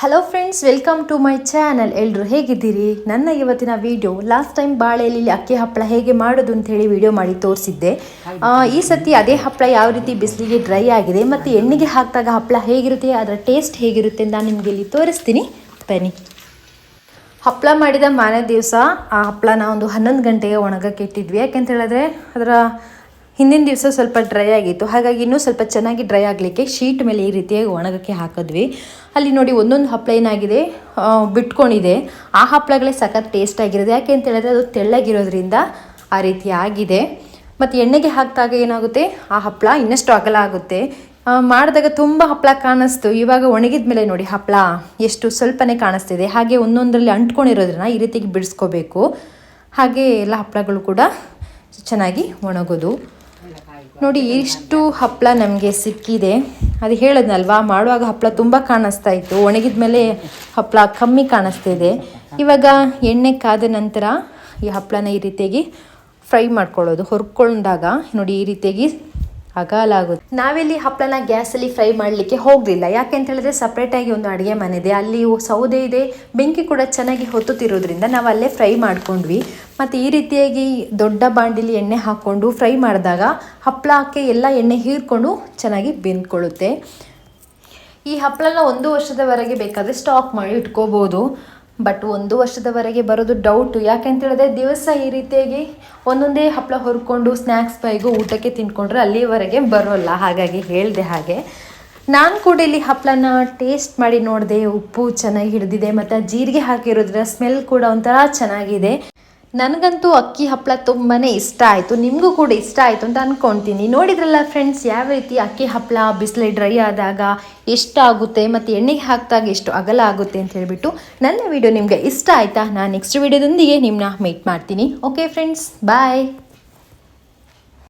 Hello friends welcome to my channel ಎಲ್ಲರೂ ಹೇಗಿದ್ದೀರಿ? ನನ್ನ ಇವತ್ತಿನ ವಿಡಿಯೋ ಲಾಸ್ಟ್ ಟೈಮ್ ಬಾಳೆಯಲ್ಲಿ ಅಕ್ಕಿ ಹಪ್ಪಳ ಹೇಗೆ ಮಾಡೋದು ಅಂತ ಹೇಳಿ ವಿಡಿಯೋ ಮಾಡಿ ತೋರಿಸಿದ್ದೆ. ಈ ಸತಿ ಅದೇ ಹಪ್ಪಳ ಯಾವ ರೀತಿ ಬಿಸಿಲಿಗೆ ಡ್ರೈ ಆಗಿದೆ ಮತ್ತು ಎಣ್ಣೆಗೆ ಹಾಕಿದಾಗ ಹಪ್ಪಳ ಹೇಗಿರುತ್ತೆ ಅದರ ಟೇಸ್ಟ್ ಹೇಗಿರುತ್ತೆ ಅಂತ ನಾನು ನಿಮಗೆ ಇಲ್ಲಿ ತೋರಿಸ್ತೀನಿ. ಬನ್ನಿ. ಹಪ್ಪಳ ಮಾಡಿದ ಮಾರನೇ ದಿವಸ ಆ ಹಪ್ಪಳನ ಒಂದು ಹನ್ನೊಂದು ಗಂಟೆಗೆ ಒಣಗಕ್ಕೆ ಇಟ್ಟಿದ್ವಿ. ಯಾಕೆಂತ ಹೇಳಿದ್ರೆ ಅದರ ಹಿಂದಿನ ದಿವಸ ಸ್ವಲ್ಪ ಡ್ರೈ ಆಗಿತ್ತು. ಹಾಗಾಗಿ ಇನ್ನೂ ಸ್ವಲ್ಪ ಚೆನ್ನಾಗಿ ಡ್ರೈ ಆಗಲಿಕ್ಕೆ ಶೀಟ್ ಮೇಲೆ ಈ ರೀತಿಯಾಗಿ ಒಣಗಕ್ಕೆ ಹಾಕಿದ್ವಿ. ಅಲ್ಲಿ ನೋಡಿ ಒಂದೊಂದು ಹಪ್ಪಳ ಏನಾಗಿದೆ? ಬಿಟ್ಕೊಂಡಿದೆ. ಆ ಹಪ್ಪಳಗಳೇ ಸಖತ್ ಟೇಸ್ಟ್ ಆಗಿರೋದು. ಯಾಕೆ ಅಂತ ಹೇಳಿದ್ರೆ ಅದು ತೆಳ್ಳಗಿರೋದ್ರಿಂದ ಆ ರೀತಿ ಆಗಿದೆ. ಮತ್ತು ಎಣ್ಣೆಗೆ ಹಾಕಿದಾಗ ಏನಾಗುತ್ತೆ? ಆ ಹಪ್ಪಳ ಇನ್ನಷ್ಟು ಅಗಲ ಆಗುತ್ತೆ. ಮಾಡಿದಾಗ ತುಂಬ ಹಪ್ಪಳ ಕಾಣಿಸ್ತು. ಇವಾಗ ಒಣಗಿದ ಮೇಲೆ ನೋಡಿ ಹಪ್ಪಳ ಎಷ್ಟು ಸ್ವಲ್ಪನೇ ಕಾಣಿಸ್ತಿದೆ. ಹಾಗೆ ಒಂದೊಂದರಲ್ಲಿ ಅಂಟ್ಕೊಂಡಿರೋದ್ರನ್ನ ಈ ರೀತಿಗೆ ಬಿಡಿಸ್ಕೋಬೇಕು. ಹಾಗೆ ಎಲ್ಲ ಹಪ್ಪಳಗಳು ಕೂಡ ಚೆನ್ನಾಗಿ ಒಣಗೋದು. ನೋಡಿ, ಇಷ್ಟು ಹಪ್ಪಳ ನಮಗೆ ಸಿಕ್ಕಿದೆ. ಅದು ಹೇಳದ್ನಲ್ವಾ, ಮಾಡುವಾಗ ಹಪ್ಪಳ ತುಂಬ ಕಾಣಿಸ್ತಾ ಇತ್ತು. ಒಣಗಿದ ಮೇಲೆ ಹಪ್ಪಳ ಕಮ್ಮಿ ಕಾಣಿಸ್ತಿದೆ. ಇವಾಗ ಎಣ್ಣೆ ಕಾದ ನಂತರ ಈ ಹಪ್ಪಳನ ಈ ರೀತಿಯಾಗಿ ಫ್ರೈ ಮಾಡ್ಕೊಳ್ಳೋದು. ಹುರ್ಕೊಂಡಾಗ ನೋಡಿ, ಈ ರೀತಿಯಾಗಿ ಅಗಲ ಆಗುತ್ತೆ. ನಾವಿಲ್ಲಿ ಹಪ್ಪಳನ ಗ್ಯಾಸಲ್ಲಿ ಫ್ರೈ ಮಾಡಲಿಕ್ಕೆ ಹೋಗಲಿಲ್ಲ. ಯಾಕೆ ಅಂತ ಹೇಳಿದ್ರೆ ಸಪ್ರೇಟಾಗಿ ಒಂದು ಅಡುಗೆ ಮನೆ ಇದೆ. ಅಲ್ಲಿ ಸೌದೆ ಇದೆ. ಬೆಂಕಿ ಕೂಡ ಚೆನ್ನಾಗಿ ಹೊತ್ತುತ್ತಿರೋದ್ರಿಂದ ನಾವು ಅಲ್ಲೇ ಫ್ರೈ ಮಾಡ್ಕೊಂಡ್ವಿ. ಮತ್ತು ಈ ರೀತಿಯಾಗಿ ದೊಡ್ಡ ಬಾಂಡಿಲಿ ಎಣ್ಣೆ ಹಾಕ್ಕೊಂಡು ಫ್ರೈ ಮಾಡಿದಾಗ ಹಪ್ಪಳಕ್ಕೆ ಎಲ್ಲ ಎಣ್ಣೆ ಹೀರ್ಕೊಂಡು ಚೆನ್ನಾಗಿ ಬೆಂದ್ಕೊಳ್ಳುತ್ತೆ. ಈ ಹಪ್ಪಳನ ಒಂದು ವರ್ಷದವರೆಗೆ ಬೇಕಾದರೆ ಸ್ಟಾಕ್ ಮಾಡಿ ಇಟ್ಕೋಬೋದು. ಬಟ್ ಒಂದು ವರ್ಷದವರೆಗೆ ಬರೋದು ಡೌಟು ಯಾಕೆಂತ ಹೇಳಿದ್ರೆ ದಿವಸ ಈ ರೀತಿಯಾಗಿ ಒಂದೊಂದೇ ಹಪ್ಪಳ ಹೊರ್ಕೊಂಡು ಸ್ನ್ಯಾಕ್ಸ್ ಬೈಗೂ ಊಟಕ್ಕೆ ತಿನ್ಕೊಂಡ್ರೆ ಅಲ್ಲಿವರೆಗೆ ಬರೋಲ್ಲ. ಹಾಗಾಗಿ ಹೇಳಿದೆ ಹಾಗೆ. ನಾನು ಕೂಡ ಇಲ್ಲಿ ಹಪ್ಪಳನ ಟೇಸ್ಟ್ ಮಾಡಿ ನೋಡಿದೆ. ಉಪ್ಪು ಚೆನ್ನಾಗಿ ಹಿಡಿದಿದೆ. ಮತ್ತು ಜೀರಿಗೆ ಹಾಕಿರೋದ್ರ ಸ್ಮೆಲ್ ಕೂಡ ಒಂಥರ ಚೆನ್ನಾಗಿದೆ. ನನಗಂತೂ ಅಕ್ಕಿ ಹಪ್ಪಳ ತುಂಬಾ ಇಷ್ಟ ಆಯಿತು. ನಿಮಗೂ ಕೂಡ ಇಷ್ಟ ಆಯಿತು ಅಂತ ಅಂದ್ಕೊಳ್ತೀನಿ ನೋಡಿದ್ರಲ್ಲ ಫ್ರೆಂಡ್ಸ್ ಯಾವ ರೀತಿ ಅಕ್ಕಿ ಹಪ್ಪಳ ಬಿಸಿಲು ಡ್ರೈ ಆದಾಗ ಎಷ್ಟಾಗುತ್ತೆ ಮತ್ತು ಎಣ್ಣೆಗೆ ಹಾಕಿದಾಗ ಎಷ್ಟು ಅಗಲ ಆಗುತ್ತೆ ಅಂತ ಹೇಳಿಬಿಟ್ಟು ನನ್ನ ವಿಡಿಯೋ ನಿಮಗೆ ಇಷ್ಟ ಆಯಿತಾ? ನಾನು ನೆಕ್ಸ್ಟ್ ವಿಡಿಯೋದೊಂದಿಗೆ ನಿಮ್ಮನ್ನ ಮೀಟ್ ಮಾಡ್ತೀನಿ. Okay friends bye